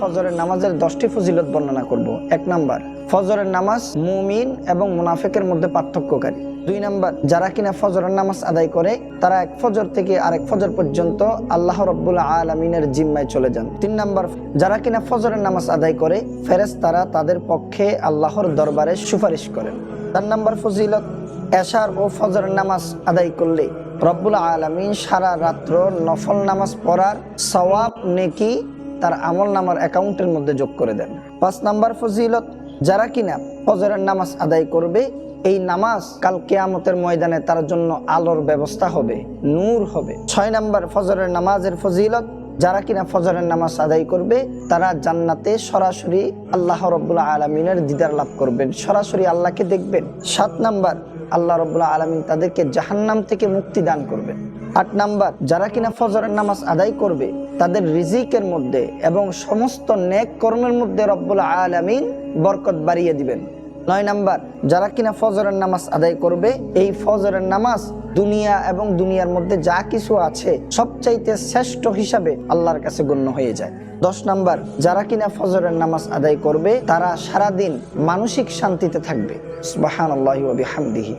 ফজরের নামাজের দশটি ফজিলত বর্ণনা করব। এক নাম্বার, ফজরের নামাজ মুমিন এবং মুনাফেকের মধ্যে পার্থক্যকারী। দুই নাম্বার, যারা কিনা ফজরের নামাজ আদায় করে, তারা এক ফজর থেকে আরেক ফজর পর্যন্ত আল্লাহ রব্বুল আলমিনের জিম্মায় চলে যান। তিন নাম্বার, যারা কিনা ফজরের নামাজ আদায় করে ফেরেস তারা তাদের পক্ষে আল্লাহর দরবারে সুপারিশ করেন। চার নাম্বার ফজিলত, এশার ও ফজরের নামাজ আদায় করলে রব্বুল আলমিন সারা রাত্র নফল নামাজ পড়ার সওয়াব নেকি তার আমল নামার অ্যাকাউন্টের মধ্যে যোগ করে দেন। পাঁচ নাম্বার ফজিলত, যারা কিনা ফজরের নামাজ আদায় করবে, এই নামাজ কাল কেয়ামতের ময়দানে তার জন্য আলোর ব্যবস্থা হবে, নূর হবে। ছয় নাম্বার ফজরের নামাজের ফজিলত, যারা কিনা ফজরের নামাজ আদায় করবে, তারা জান্নাতে সরাসরি আল্লাহ রব্বুল্লাহ আলমিনের দিদার লাভ করবেন, সরাসরি আল্লাহকে দেখবেন। সাত নাম্বার আল্লাহ রবাহ আলমিন তাদেরকে জাহান্নাম থেকে মুক্তি দান করবেন আট নাম্বার, যারা কিনা ফজরের নামাজ আদায় করবে, তাদের রিজিকের মধ্যে এবং সমস্ত ন্যাক কর্মের মধ্যে রব্বুল আলমিন বরকত বাড়িয়ে দিবেন। নয় নাম্বার, যারা কিনা ফজরের নামাজ আদায় করবে, এই ফজরের নামাজ দুনিয়া এবং দুনিয়ার মধ্যে যা কিছু আছে, সবচাইতে শ্রেষ্ঠ হিসাবে আল্লাহর কাছে গণ্য হয়ে যায়। দশ নাম্বার, যারা কিনা ফজরের নামাজ আদায় করবে, তারা সারাদিন মানসিক শান্তিতে থাকবে। বাহান আল্লাহ হামদিহি